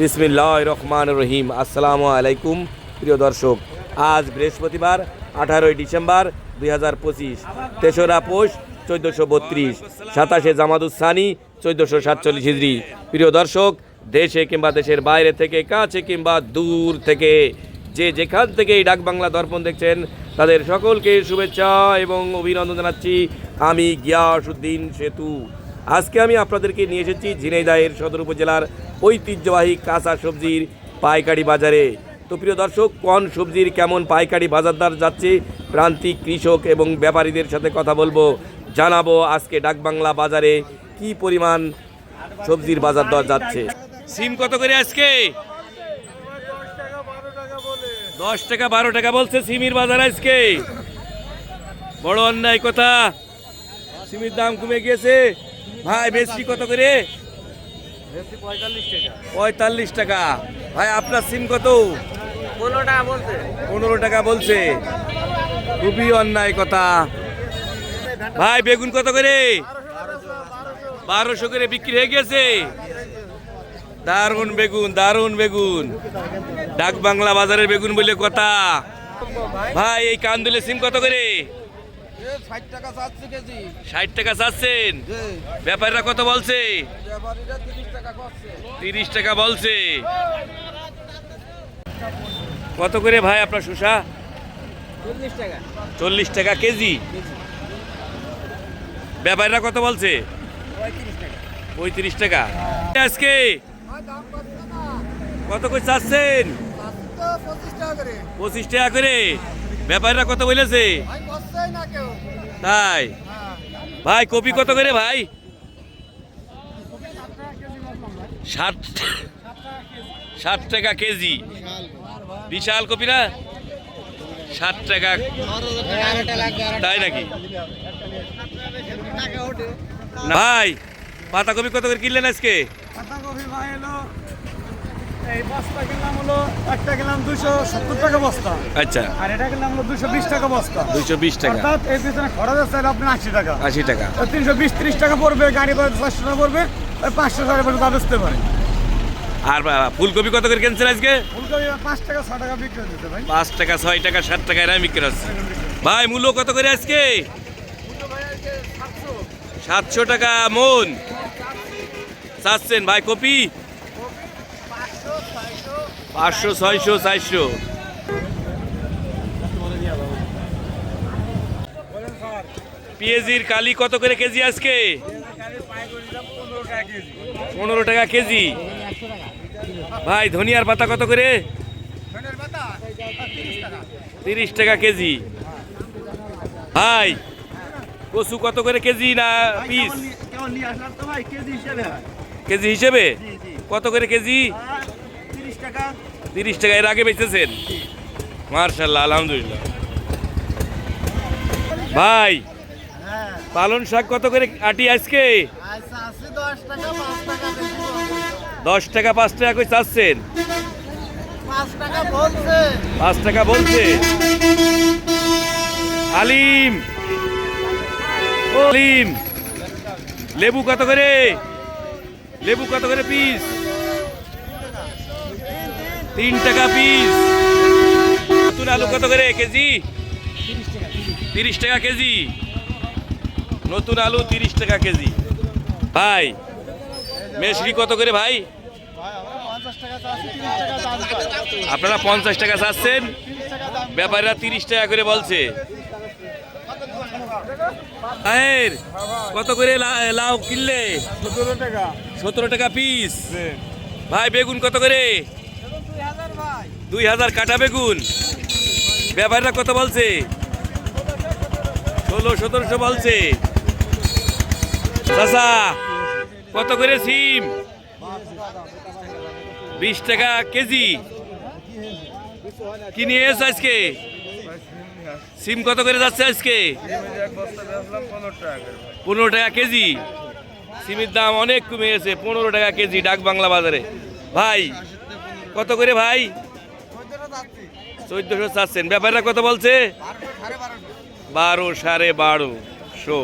বিসমিল্লাহ রহমান রহিম আসসালামু আলাইকুম, প্রিয় দর্শক। আজ বৃহস্পতিবার, আঠারোই ডিসেম্বর দুই হাজার পঁচিশ, তেসরা পোষ চোদ্দোশো বত্রিশ, সাতাশে জামাদুসানি চোদ্দোশো সাতচল্লিশ হিজড়ি প্রিয় দর্শক, দেশে কিংবা দেশের বাইরে থেকে, কাছে কিংবা দূর থেকে, যে যেখান থেকে এই ডাক বাংলা দর্পণ দেখছেন, তাদের সকলকে শুভেচ্ছা এবং অভিনন্দন জানাচ্ছি আমি গিয়াসুদ্দিন সেতু। আজকে আমি আপনাদেরকে নিয়ে এসেছি ঝিনাইদাহের সদর উপজেলার ঐতিহ্যবাহী কাঁচা সবজির পাইকারি বাজারে। তো প্রিয় দর্শক, কোন সবজির কেমন পাইকারি বাজার দর যাচ্ছে? প্রান্তিক কৃষক এবং ব্যাপারীদের সাথে কথা বলব, জানাব আজকে ডাকবাংলা বাজারে কি পরিমাণ সবজির বাজার দর যাচ্ছে। সিম কত করে আজকে? দশ টাকা বারো টাকা বলছে সিমির বাজার আজকে। বড় অন্যায় কথা। সিমির দাম কমে গিয়েছে। ভাই, বেশি কত করে? পঁয়তাল্লিশ টাকা। ভাই আপনার সিম কত? পনেরো টাকা বলছে। পনেরো টাকা বলছে। খুবই অন্যায় কথা। ভাই বেগুন কত করে? বারোশো করে বিক্রি হয়ে গেছে। দারুণ বেগুন দারুণ বেগুন। ডাক বাংলা বাজারের বেগুন বলে কথা। ভাই এই কান্দুলে সিম কত করে? ষাট টাকা চাচ্ছে কেজি। ষাট টাকা চাচ্ছেন? ব্যাপারীরা কত বলছে? তিরিশ টাকা করছে। তিরিশ টাকা বলছে। কত করে ভাই আপনার শসা? চল্লিশ টাকা। চল্লিশ টাকা কেজি। ব্যাপারীরা কত বলছে? পঁয়ত্রিশ টাকা। আজকে কত করে চাচ্ছেন? পঁচিশ টাকা করে। পঁচিশ টাকা করে। ব্যাপারীরা কত বলেছে? তাই? ভাই কপি কত করে ভাই? ষাট ষাট টাকা কেজি। বিশাল কপি না? ষাট টাকা। তাই নাকি? ভাই পাতাকপি কত করে কিনলেন আজকে? পাতাকপি ভাই এলো এই কিনলাম হলো একটা দুশো সত্তর টাকা বস্তা। আচ্ছা। আর এটা কিনলাম হলো দুশো বিশ টাকা বস্তা। দুইশো বিশ টাকা। অর্থাৎ এই পিছনে খরচ আছে আপনার আশি টাকা। আশি টাকা। তিনশো বিশ ত্রিশ টাকা পড়বে গাড়ি ভাড়া চারশো টাকা পড়বে ওই পাঁচশো বেচতে পারে আর ফুলকপি কত করে কিনছেন আজকে? ফুলকপি পাঁচ টাকা ছ টাকা বিক্রি ভাই। পাঁচ টাকা ছয় টাকা সাত টাকা এরা বিক্রি হচ্ছে। ভাই মূল্য কত করে আজকে? সাতশো টাকা মন। চাচ্ছেন ভাই কপি? পাঁচশো ছয়শো চারশো। পেঁয়াজির কালি কত করে কেজি আজকে? পনেরো টাকা কেজি। ভাই ধনিয়ার পাতা কত করে? তিরিশ টাকা কেজি। ভাই কচু কত করে কেজি না পিস? কেজি হিসেবে। কত করে কেজি? তিরিশ টাকা, এর আগে বেচেছেন মার্শাল্লাহ, আলহামদুলিল্লাহ। ভাই, পালন শাক কত করে আটি আজকে? দশ টাকা, পাঁচ টাকা করে চাচ্ছেন। পাঁচ টাকা বলছে। আলিম। আলিম। লেবু কত করে? লেবু কত করে পিস তিন টাকা পিস নতুন আলু কত করে কেজি? তিরিশ টাকা কেজি। নতুন আলু তিরিশ টাকা কেজি। ভাই মেশরি কত করে ভাই। আপনারা পঞ্চাশ টাকা চাচ্ছেন? ব্যাপারীরা তিরিশ টাকা করে বলছে। কত করে লাউ কিনলে? টাকা। সতেরো টাকা পিস ভাই বেগুন কত করে? দুই হাজার কাটা বেগুন। ব্যাপারীরা কত বলছে? ষোলো, সতেরোশো বলছে। কত করে সিম? বিশ টাকা কেজি। কি নিয়ে এসে আজকে? সিম কত করে যাচ্ছে আজকে? পনেরো টাকা কেজি। সিমের দাম অনেক কমে গেছে, পনেরো টাকা কেজি ডাক বাংলা বাজারে। ভাই, কত করে ভাই? চোদ্দশো চাচ্ছেন ব্যাপারটা কত বলছে? বারো সাড়ে বারো। শো।